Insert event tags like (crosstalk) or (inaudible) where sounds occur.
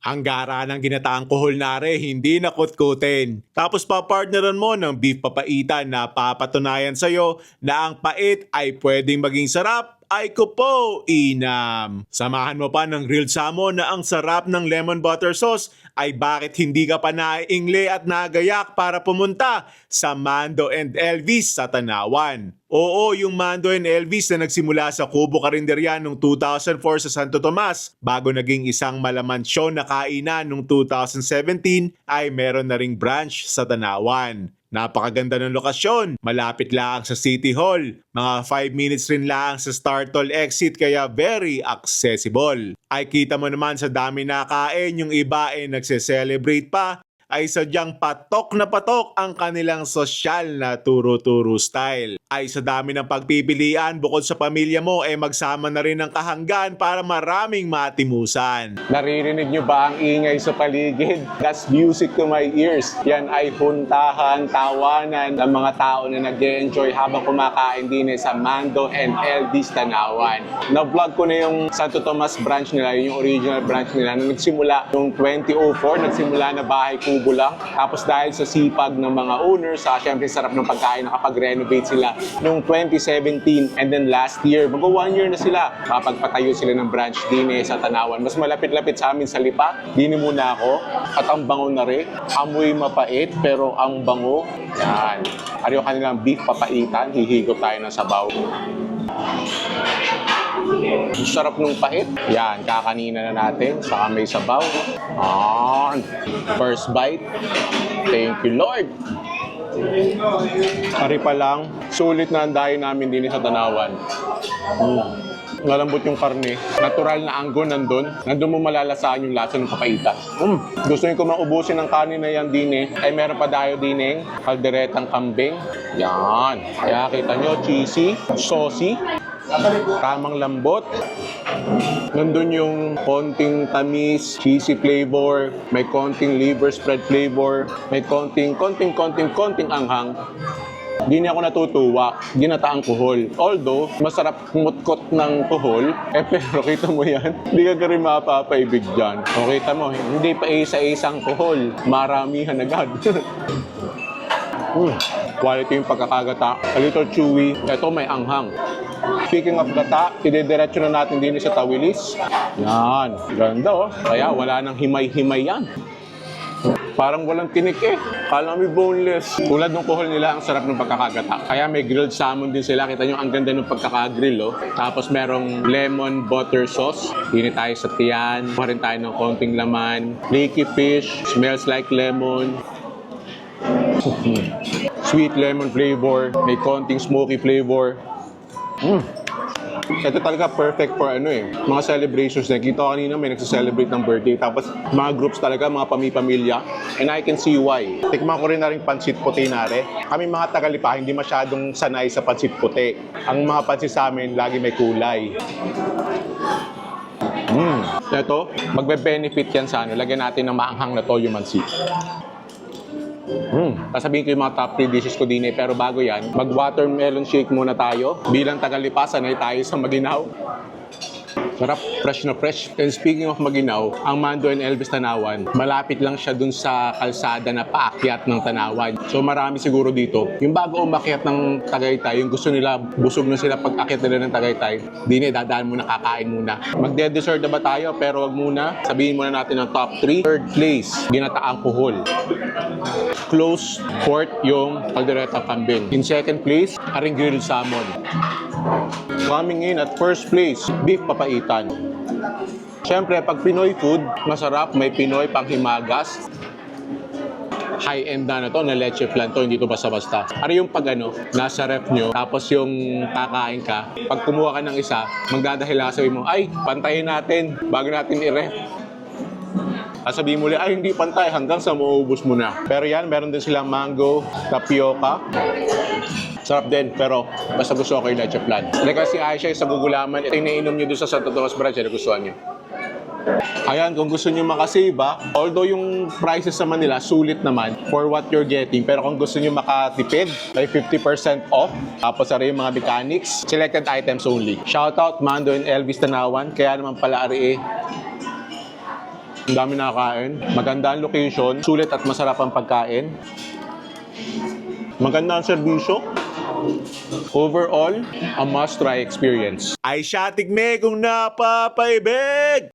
Ang gara ng ginataang kohol nare, hindi nakutkutin. Tapos papartneran mo ng beef papaitan na papatunayan sa'yo na ang pait ay pwedeng maging sarap ay ko po, inam. Samahan mo pa ng grilled salmon na ang sarap ng lemon butter sauce ay bakit hindi ka pa naiingle at nagayak para pumunta sa Mando and Elvis sa Tanawan. Oo, yung Mando and Elvis na nagsimula sa Kubo Karinderya noong 2004 sa Santo Tomas bago naging isang malaman show na kainan noong 2017 ay meron na ring branch sa Tanawan. Napakaganda ng lokasyon, malapit lang sa City Hall. Mga 5 minutes rin lang sa Startol exit kaya very accessible. Ay kita mo naman sa dami na kain, yung iba ay nagse-celebrate pa ay sadyang patok na patok ang kanilang sosyal na turo-turo style. Ay sa dami ng pagpipilian, bukod sa pamilya mo, ay magsama na rin ng kahanggan para maraming matimusan. Naririnig nyo ba ang ingay sa paligid? That's music to my ears. Yan ay puntahan, tawanan ng mga tao na nag enjoy habang kumakain din eh sa Mando and Elvis Tanawan. Na-vlog ko na yung Santo Tomas branch nila, yun yung original branch nila. Nung nagsimula, noong 2004, nagsimula na bahay kubo lang. Tapos dahil sa sipag ng mga owners, sa syempre sarap ng pagkain, nakapag-renovate sila noong 2017. And then last year, mag one year na sila, kapagpatayo sila ng branch din eh sa Tanawan. Mas malapit-lapit sa amin sa Lipa. Dini muna ako. At ang bango na rin. Amoy mapait, pero ang bango. Yan. Ariyo kanilang beef papaitan. Hihigop tayo ng sabaw. Ang sarap nung pait. Yan, kakanina na natin. Saka may sabaw. Ah, first bite. Thank you, Lord. Ari pa lang, sulit na dayo namin din sa Tanawan. Mm. Malambot yung karne. Natural na anggo nandun. Nandun mo malalasaan yung lasa ng papaitan. Mm. Gusto nyo ko maubusin ng kanin na yan din eh. Ay meron pa dayo din eh. Kalderetang kambing. Yan. Kaya kita nyo, cheesy, saucy, tamang lambot. Nandun yung konting tamis, cheesy flavor, may konting liver spread flavor, may konting, konting, konting, konting anghang. Di niya ako natutuwa, ginataang kuhol. Although, masarap kumutkot ng kuhol, eh (laughs) pero kita mo yan, hindi ka rin mapapaibig dyan. O kita mo, hindi pa isa-isang kuhol, maramihan agad. (laughs) Hmm. Quality yung pagkakagata. A little chewy. Ito may anghang. Speaking of gata, idediretso na natin din sa tawilis. Yan. Ganda oh. Kaya wala nang himay-himay yan. Parang walang tinik eh. Kala may boneless. Tulad ng kuhol nila, ang sarap ng pagkakagata. Kaya may grilled salmon din sila. Kita nyo, ang ganda ng pagkakagrill oh. Tapos merong lemon butter sauce. Hindi tayo sa tiyan. Kuha rin tayo ng konting laman. Flaky fish. Smells like lemon. (laughs) Sweet lemon flavor. May konting smoky flavor. Mm. Ito talaga perfect for ano eh, mga celebrations na. Kita ko kanina may nagsa-celebrate ng birthday. Tapos mga groups talaga, mga pami-pamilya. And I can see why. Tikman ko rin na rin pansit puti nare. Kami mga Tagalipa, hindi masyadong sanay sa pansit puti. Ang mga pansit sa amin, lagi may kulay. Mm. Ito, magbe-benefit yan sa ano. Lagyan natin ng maanghang na toyo mansi. Mm. Sasabihin ko yung mga top 3 dishes ko din eh. Pero bago yan, mag-watermelon shake muna tayo. Bilang tagalipasan ay tayo sa Maginaw. Sarap, fresh na fresh. And speaking of Maginaw, ang Mando and Elvis Tanawan, malapit lang siya dun sa kalsada na paakyat ng Tanawan. So marami siguro dito. Yung bago umakyat ng Tagaytay, yung gusto nila, busog na sila pag akyat nila ng Tagaytay, di na, dadaan muna, kakain muna. Magde-dessert na ba tayo? Pero wag muna. Sabihin muna natin ang top 3. Third place, ginataang kuhol. Close fourth yung kaldereta kambing. In second place, haring grilled salmon. Coming in at first place, beef papaitan. Siyempre, pag Pinoy food, masarap, may Pinoy panghimagas. High-end na na to, na leche flan to, hindi to basta-basta. Ano yung pag ano, nasa ref nyo, tapos yung kakain ka, pag kumuha ka ng isa, magdadahil sabi mo, ay, pantayin natin, bago natin i-ref. Sasabihin mo ulit, ay hindi pantay hanggang sa maubos mo na. Pero yan, meron din silang mango, tapioca. Sarap din, pero basta gusto ko yung leche flan. Like kasi Aisha sa gugulaman, ito yung nainom doon sa Santo Tomas Branch, na gustuhan nyo. Ayan, kung gusto nyo makasave although yung prices naman nila, sulit naman for what you're getting. Pero kung gusto nyo makatipid, may 50% off. Tapos ari yung mga mechanics, selected items only. Shoutout Mando and Elvis Tanawan. Kaya naman pala ari eh, Ang dami nakakain. Maganda ang location. Sulit at masarap ang pagkain. Maganda ang serbisyo. Overall, a must-try experience. Ay siya tigme kung napapaibig!